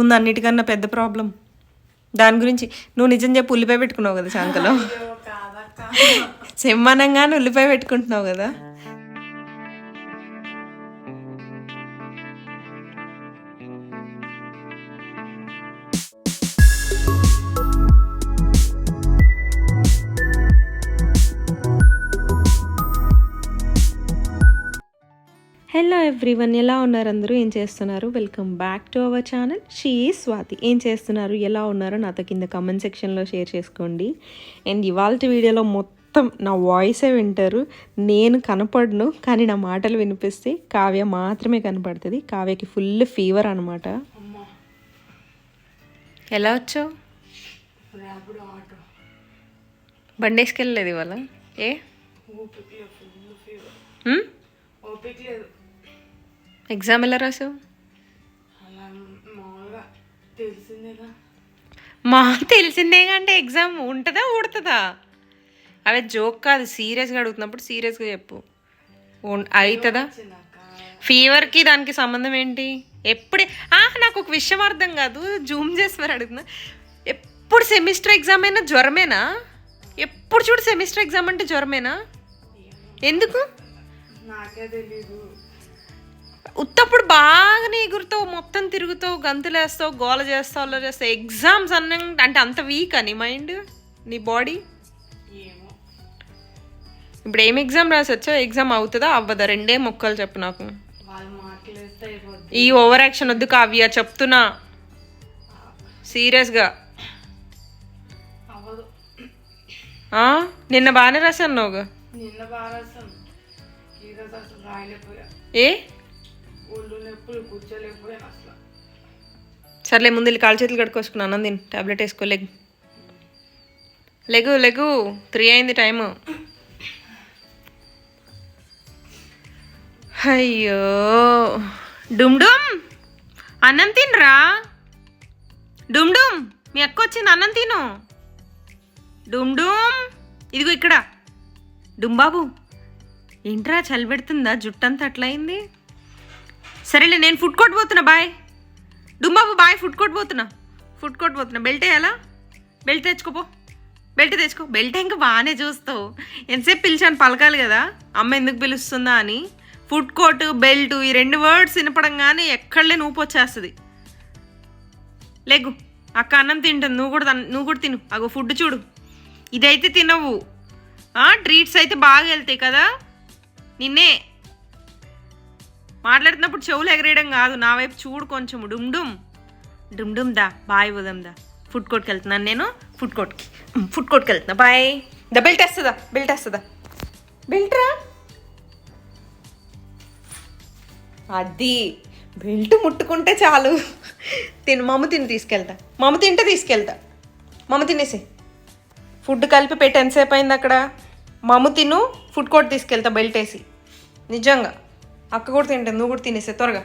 ముందు అన్నిటికన్నా పెద్ద ప్రాబ్లం. దాని గురించి నువ్వు నిజం చెప్పి ఉల్లిపాయ పెట్టుకున్నావు కదా కాదక్క సెమ్మనంగానే ఉల్లిపాయ పెట్టుకుంటున్నావు కదా? హలో ఎవ్రీవన్ ఎలా ఉన్నారు అందరూ? ఏం చేస్తున్నారు? Welcome back to our channel. She Swathi. ఏం చేస్తున్నారు? ఎలా ఉన్నారో నాతో కింద కమెంట్ సెక్షన్లో షేర్ చేసుకోండి. అండ్ ఇవాళ వీడియోలో మొత్తం నా వాయిసే వింటారు. నేను కనపడను కానీ నా మాటలు వినిపిస్తే కావ్య మాత్రమే కనపడుతుంది. కావ్యకి ఫుల్ ఫీవర్ అనమాట ఎలా వచ్చావు? ర్యాపిడ్ ఆటో బండి వేసుకెళ్ళలేదు ఇవాళ ఏ ఓపిక లేదు. ఎగ్జామ్ ఎలా రాసావు మా తెలిసిందే అంటే ఎగ్జామ్ ఉంటుందా ఊడుతుందా అవే జోక్ కాదు సీరియస్గా అడుగుతున్నప్పుడు సీరియస్గా చెప్పు అవుతుందా ఫీవర్కి దానికి సంబంధం ఏంటి ఎప్పుడే నాకు ఒక విషయం అర్థం కాదు జూమ్ చేసి మరి అడుగుతున్నా ఎప్పుడు సెమిస్టర్ ఎగ్జామ్ అయినా జ్వరమేనా ఎప్పుడు చూడు సెమిస్టర్ ఎగ్జామ్ అంటే జ్వరమేనా ఎందుకు నాకే తెలీదు ఉత్తప్పుడు బాగానే ఎగురుతావు మొత్తం తిరుగుతావు గంతులేస్తావు గోల చేస్తావు అలా చేస్తావు. ఎగ్జామ్స్ అన్న అంటే అంత వీక్ అని మైండ్ నీ బాడీ ఇప్పుడు ఏం ఎగ్జామ్ రాసి వచ్చావు? ఎగ్జామ్ అవుతుందా? అవ్వదా? రెండే మొక్కలు చెప్పు నాకు. ఈ ఓవర్ యాక్షన్ వద్దు కావ్య చెప్తున్నా. సీరియస్గా? నిన్న బాగానే రాశాను నువ్వు బాగా ఏ? ఒళ్ళు నొప్పులు కూర్చోలేకపోయాను అసలు. సర్లే ముందు వెళ్ళి కాలు చేతులు కడుక్కోసుకున్నాను అన్నం తిని. టాబ్లెట్ వేసుకో లెగ్. లెగు లెగు. త్రీ అయింది టైము. అయ్యో. డుమ్ డుమ్. అన్నం తినరా? డుమ్ డుమ్. మీ అక్క వచ్చింది అన్నం తిను. డుమ్ డుమ్. ఇదిగో ఇక్కడ. డుమ్ బాబు. ఏంట్రా చలి పెడుతుందా? జుట్టంతా అట్లా అయింది? సరేలే నేను ఫుడ్ కోర్ట్ పోతున్నా బాయ్ డుంబాబు బాయ్ ఫుడ్ కోర్ట్ పోతున్నా. ఫుడ్ కోర్ట్ పోతున్నా. బెల్ట్ వేయాలా? బెల్ట్ తెచ్చుకోపో. బెల్ట్ తెచ్చుకో. బెల్ట్ ఇంకా బాగానే చూస్తావు. ఎంతసేపు పిలిచాను పలకాలి కదా. అమ్మ ఎందుకు పిలుస్తుందా అని. ఫుడ్ కోర్ట్ బెల్ట్ ఈ రెండు వర్డ్స్ వినపడంగానే ఎక్కడలే నూపు వచ్చేస్తుంది. లేగు. అక్క అన్నం తింటుంది. నువ్వు కూడా నువ్వు కూడా తిను. అగో ఫుడ్ చూడు. ఇదైతే తినవు. ట్రీట్స్ అయితే బాగా వెళ్తాయి కదా. నిన్నే మాట్లాడుతున్నప్పుడు చెవులు ఎగరేయడం కాదు. నా వైపు చూడు కొంచెం డుమ్డుమ్ డుమ్డుమ్ దా. బాయ్ ఉదం దా. ఫుడ్ కోర్ట్కి వెళ్తున్నాను నేను. ఫుడ్ కోర్ట్కి. ఫుడ్ కోర్ట్కి వెళ్తున్నా. బాయ్. దా బెల్ట్ వేస్తుందా బెల్ట్ వేస్తుందా బెల్ట్రా అది. బెల్ట్ ముట్టుకుంటే చాలు. తిను. మమ్మ తిని తీసుకెళ్తా. మమ్మ తింటే తీసుకెళ్తా. మమ్మ తినేసి. ఫుడ్ కలిపి పెట్టి. ఎంతసేపు అయింది అక్కడ? మమ్మ తిను. ఫుడ్ కోర్ట్ తీసుకెళ్తా. బెల్ట్ వేసి. నిజంగా. అక్క కూడా తింటుంది నువ్వు కూడా తినేసే త్వరగా.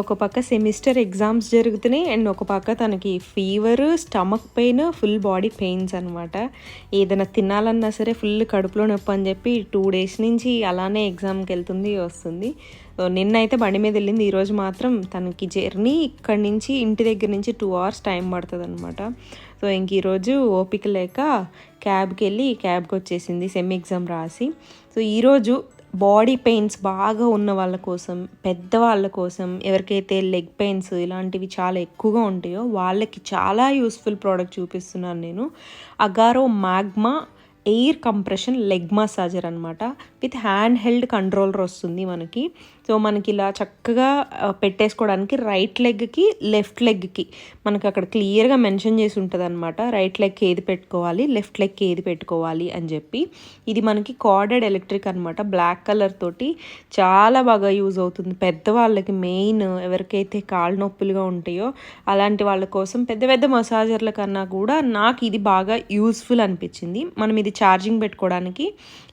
ఒక పక్క సెమిస్టర్ ఎగ్జామ్స్ జరుగుతున్నాయి అండ్ ఒక పక్క తనకి fever stomach pain full body pains అనమాట ఏదైనా తినాలన్నా సరే ఫుల్ కడుపులో నొప్పి అని చెప్పి టూ డేస్ నుంచి అలానే ఎగ్జామ్కి వెళ్తుంది వస్తుంది. సో నిన్న అయితే బండి మీద వెళ్ళింది ఈరోజు మాత్రం తనకి జర్నీ ఇక్కడి నుంచి ఇంటి దగ్గర నుంచి టూ అవర్స్ టైం పడుతుంది అనమాట సో ఇంక ఈరోజు ఓపిక లేక క్యాబ్కి వెళ్ళి క్యాబ్కి వచ్చేసింది సెమ్ ఎగ్జామ్ రాసి. సో ఈరోజు బాడీ పెయిన్స్ బాగా ఉన్న వాళ్ళ కోసం పెద్దవాళ్ళ కోసం ఎవరికైతే లెగ్ పెయిన్స్ ఇలాంటివి చాలా ఎక్కువగా ఉంటాయో వాళ్ళకి చాలా యూస్ఫుల్ ప్రోడక్ట్ చూపిస్తున్నాను నేను. Agaro Magma air compression leg massager అనమాట విత్ హ్యాండ్ హెల్డ్ కంట్రోలర్ వస్తుంది మనకి. సో మనకి ఇలా చక్కగా పెట్టేసుకోవడానికి రైట్ లెగ్కి లెఫ్ట్ లెగ్కి మనకి అక్కడ క్లియర్గా మెన్షన్ చేసి ఉంటుంది అనమాట రైట్ లెగ్కి ఏది పెట్టుకోవాలి లెఫ్ట్ లెగ్కి ఏది పెట్టుకోవాలి అని చెప్పి. ఇది మనకి కార్డెడ్ ఎలక్ట్రిక్ అనమాట బ్లాక్ కలర్ తోటి చాలా బాగా యూజ్ అవుతుంది. పెద్దవాళ్ళకి మెయిన్ ఎవరికైతే కాళ్ళు నొప్పులుగా ఉంటాయో అలాంటి వాళ్ళ కోసం పెద్ద పెద్ద మసాజర్ల కన్నా కూడా నాకు ఇది బాగా యూస్ఫుల్ అనిపించింది. మనం ఇది ఛార్జింగ్ పెట్టుకోవడానికి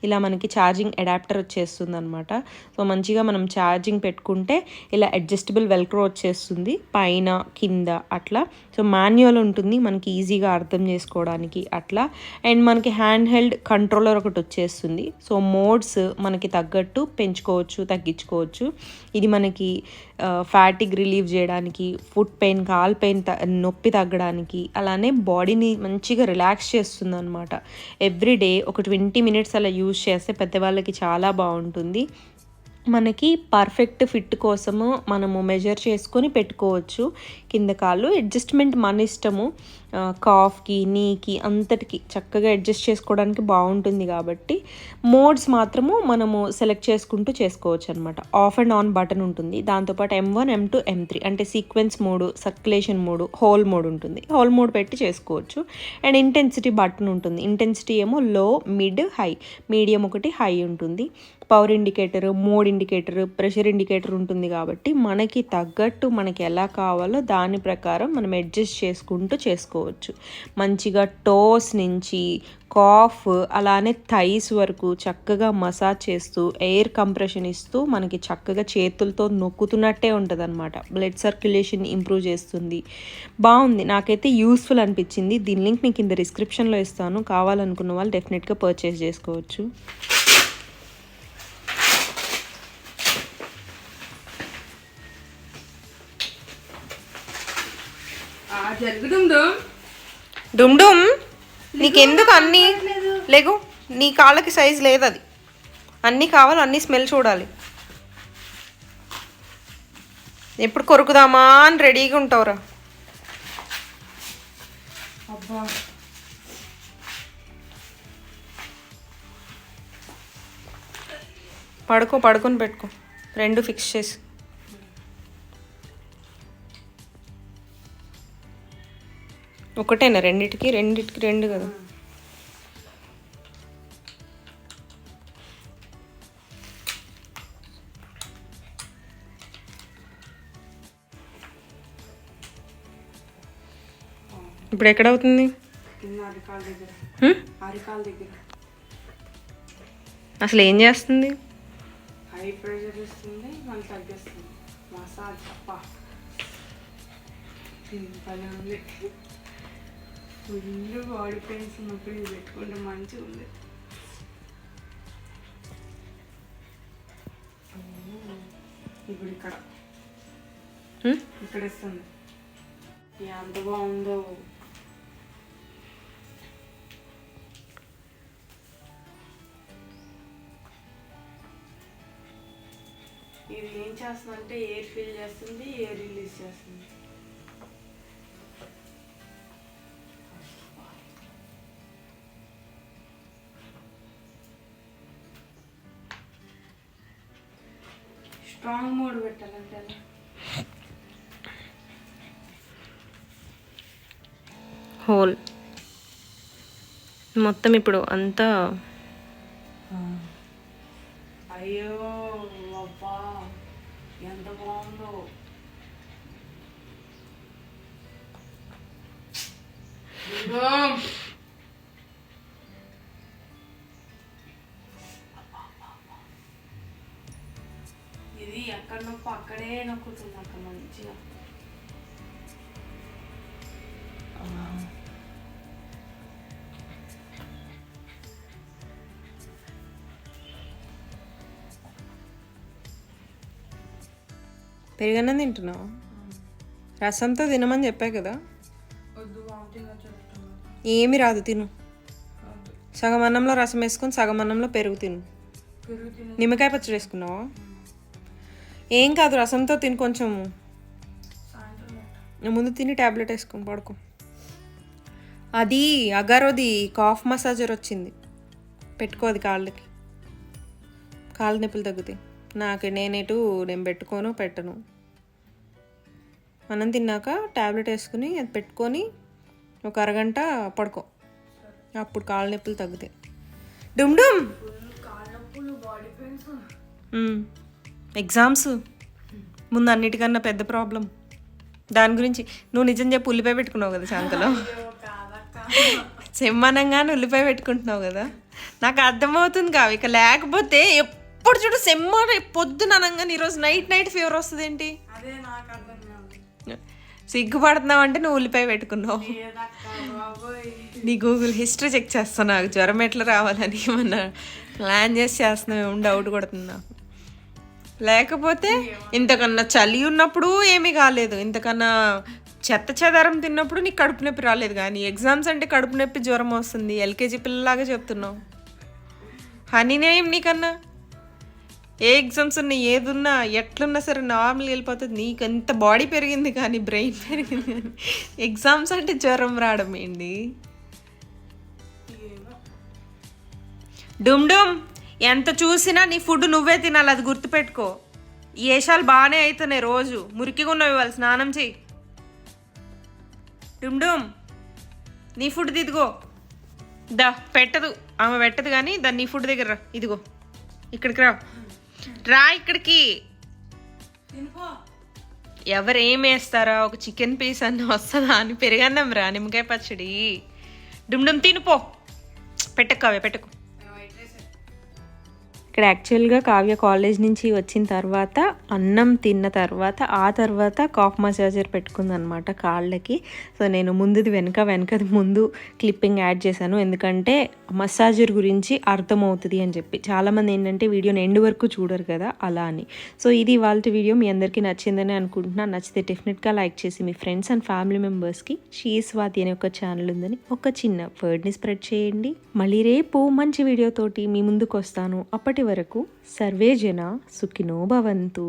ఇలా మనకి ఛార్జింగ్ అడాప్టర్ వచ్చేస్తుంది అనమాట సో మంచిగా మనం ఛార్జ్ ఛార్జింగ్ పెట్టుకుంటే ఇలా అడ్జస్టబుల్ వెల్క్రో వచ్చేస్తుంది పైన కింద అట్లా. సో మాన్యువల్ ఉంటుంది మనకి ఈజీగా అర్థం చేసుకోవడానికి అట్లా. అండ్ మనకి హ్యాండ్ హెల్డ్ కంట్రోలర్ ఒకటి వచ్చేస్తుంది. సో మోడ్స్ మనకి తగ్గట్టు పెంచుకోవచ్చు తగ్గించుకోవచ్చు. ఇది మనకి ఫ్యాటిక్ రిలీవ్ చేయడానికి ఫుట్ పెయిన్ కాల్ పెయిన్ త నొప్పి తగ్గడానికి అలానే బాడీని మంచిగా రిలాక్స్ చేస్తుంది అనమాట ఎవ్రీ డే ఒక ట్వంటీ మినిట్స్ అలా యూజ్ చేస్తే పెద్దవాళ్ళకి చాలా బాగుంటుంది. మనకి పర్ఫెక్ట్ ఫిట్ కోసము మనము మెజర్ చేసుకొని పెట్టుకోవచ్చు. కింద కాళ్ళు అడ్జస్ట్మెంట్ మన ఇష్టము. కాఫ్కి నీకి అంతటికి చక్కగా అడ్జస్ట్ చేసుకోవడానికి బాగుంటుంది కాబట్టి మోడ్స్ మాత్రము మనము సెలెక్ట్ చేసుకుంటూ చేసుకోవచ్చు అనమాట ఆఫ్ అండ్ ఆన్ బటన్ ఉంటుంది. దాంతోపాటు M one M two M three అంటే sequence mode circulation mode whole mode ఉంటుంది. హోల్ మోడ్ పెట్టి చేసుకోవచ్చు. అండ్ ఇంటెన్సిటీ బటన్ ఉంటుంది. ఇంటెన్సిటీ ఏమో లో మిడ్ హై. మీడియం ఒకటి హై ఉంటుంది. Power indicator mode indicator pressure indicator ఉంటుంది కాబట్టి మనకి తగ్గట్టు మనకి ఎలా కావాలో దాని ప్రకారం మనం అడ్జస్ట్ చేసుకుంటూ చేసుకోవచ్చు. మంచిగా టోస్ నుంచి కాఫ్ అలానే థైస్ వరకు చక్కగా మసాజ్ చేస్తూ ఎయిర్ కంప్రెషన్ ఇస్తూ మనకి చక్కగా చేతులతో నొక్కుతున్నట్టే ఉంటుంది అనమాట బ్లడ్ సర్క్యులేషన్ ఇంప్రూవ్ చేస్తుంది. బాగుంది. నాకైతే యూస్ఫుల్ అనిపించింది. దీని లింక్ మీకు కింద డిస్క్రిప్షన్లో ఇస్తాను. కావాలనుకున్న వాళ్ళు డెఫినెట్గా పర్చేస్ చేసుకోవచ్చు. జరుగుతుందో? డుమ్ డుమ్. నీకెందుకు అన్ని? లేగు నీ కాళ్ళకి సైజ్ లేదు అది అన్నీ కావాలి అన్నీ స్మెల్ చూడాలి. ఎప్పుడు కొరుకుదామా అని రెడీగా ఉంటావురా. అబ్బా. పడుకో పడుకొని పెట్టుకో. రెండు ఫిక్స్ చేసి. ఒకటేనా? రెండిటికి? రెండిటికి రెండు కదా. ఇప్పుడు ఎక్కడ అవుతుంది? అసలు ఏం చేస్తుంది? హై ప్రెషర్ ఇస్తుంది తగ్గిస్తుంది. మసాజ్ తప్ప ఫుల్ బాడీ పెయిన్స్ ఉన్నప్పుడు ఇది పెట్టుకుంటే మంచిగా ఉంది. ఇప్పుడు ఇక్కడ? ఇక్కడ ఇస్తుంది ఎంత బాగుందో. ఇది ఏం చేస్తుందంటే ఎయిర్ ఫిల్ చేస్తుంది ఎయిర్ రిలీజ్ చేస్తుంది. స్ట్రాంగ్ మోడ్ పెట్టాలంటే? హోల్ మొత్తం ఇప్పుడు అంతా అయ్యో అబ్బా ఎంత బాగుందో ఇదిగో. అక్కడే నొక్కుతుంది అక్కడ మంచిగా పెరుగన్నం తింటున్నావు? రసంతో తినమని చెప్పా కదా. ఏమి రాదు తిను. సగం అన్నంలో రసం వేసుకొని సగం అన్నంలో పెరుగు తిను. పెరుగు తిన నిమ్మకాయ పచ్చడి వేసుకున్నావా? ఏం కాదు రసంతో తిని కొంచెం. సాయంత్రం తింటా. ముందు తిని ట్యాబ్లెట్ వేసుకొని పడుకో. అది అగారోది కాఫ్ మసాజర్ వచ్చింది. పెట్టుకో అది కాళ్ళకి. కాళ్ళ నొప్పులు తగ్గుతాయి. నాకు నేనేటు నేను పెట్టుకోను పెట్టను. అన్నం తిన్నాక ట్యాబ్లెట్ వేసుకుని అది పెట్టుకొని ఒక అరగంట పడుకో. అప్పుడు కాళ్ళ నొప్పులు తగ్గుతాయి. డుమ్ డుమ్! ఎగ్జామ్స్ ముందు అన్నిటికన్నా పెద్ద ప్రాబ్లం దాని గురించి నువ్వు నిజం చెప్పి ఉల్లిపాయ పెట్టుకున్నావు కదా శాంతలో? చెమ్మనంగానే ఉల్లిపాయ పెట్టుకుంటున్నావు కదా? నాకు అర్థమవుతుంది కావు ఇక లేకపోతే ఎప్పుడు చూడు సెమ్మ పొద్దున అనగానే ఈరోజు నైట్ నైట్ ఫీవర్ వస్తుంది ఏంటి సిగ్గుపడుతున్నావు అంటే నువ్వు ఉల్లిపాయ పెట్టుకున్నావు. నీ గూగుల్ హిస్టరీ చెక్ చేస్తాను నాకు జ్వరం ఎట్లా రావాలని ఏమన్నా ప్లాన్ చేసి చేస్తున్నావు డౌట్ కొడుతున్నా లేకపోతే ఇంతకన్నా చలి ఉన్నప్పుడు ఏమీ కాలేదు. ఇంతకన్నా చెత్త చెదారం తిన్నప్పుడు నీకు కడుపు నొప్పి రాలేదు కానీ ఎగ్జామ్స్ అంటే కడుపు నొప్పి జ్వరం వస్తుంది. ఎల్కేజీ పిల్లలాగా చెప్తున్నావు. హనీనే ఏం నీకన్నా? ఏ ఎగ్జామ్స్ ఉన్నా ఏది ఉన్నా ఎట్లున్నా సరే నార్మల్గా వెళ్ళిపోతుంది నీకు ఎంత బాడీ పెరిగింది కానీ బ్రెయిన్ పెరిగింది కానీ ఎగ్జామ్స్ అంటే జ్వరం రావడం ఏంటి డుమ్ డుమ్. ఎంత చూసినా నీ ఫుడ్ నువ్వే తినాలి అది గుర్తుపెట్టుకో. ఈ ఏషాలు బాగానే అవుతున్నాయి రోజు. మురికిగా ఉన్నవి ఇవాళ స్నానం చెయ్యి. డుమ్ నీ ఫుడ్ ఇదిగో దా పెట్టదు. ఆమె పెట్టదు కానీ దాన్ని నీ ఫుడ్ దగ్గర రా. ఇదిగో. ఇక్కడికి రా. రా ఇక్కడికి. ఎవరు ఏం వేస్తారా? ఒక చికెన్ పీస్ అన్న వస్తుందా అని పెరిగన్నం రా. నిమ్మకాయ పచ్చడి. డుమ్ డుమ్ తినిపో. పెట్టకు అవే పెట్టకు. ఇక్కడ యాక్చువల్గా కావ్య కాలేజ్ నుంచి వచ్చిన తర్వాత అన్నం తిన్న తర్వాత ఆ తర్వాత కాఫ్ మసాజర్ పెట్టుకుందనమాట కాళ్ళకి. సో నేను ముందుది వెనక వెనకది ముందు క్లిప్పింగ్ యాడ్ చేశాను. ఎందుకంటే మసాజర్ గురించి అర్థమవుతుంది అని చెప్పి. చాలామంది ఏంటంటే వీడియోని ఎండ్ వరకు చూడరు కదా అలా అని. సో ఇది ఇవాళ వీడియో. మీ అందరికీ నచ్చిందని అనుకుంటున్నా. నచ్చితే డెఫినెట్గా లైక్ చేసి మీ ఫ్రెండ్స్ అండ్ ఫ్యామిలీ మెంబర్స్కి షీ స్వాతి అనే ఒక ఛానల్ ఉందని ఒక చిన్న వర్డ్ని స్ప్రెడ్ చేయండి. మళ్ళీ రేపు మంచి వీడియోతోటి మీ ముందుకు వస్తాను. అప్పటి వరకు సర్వే జన సుఖినో భవంతు.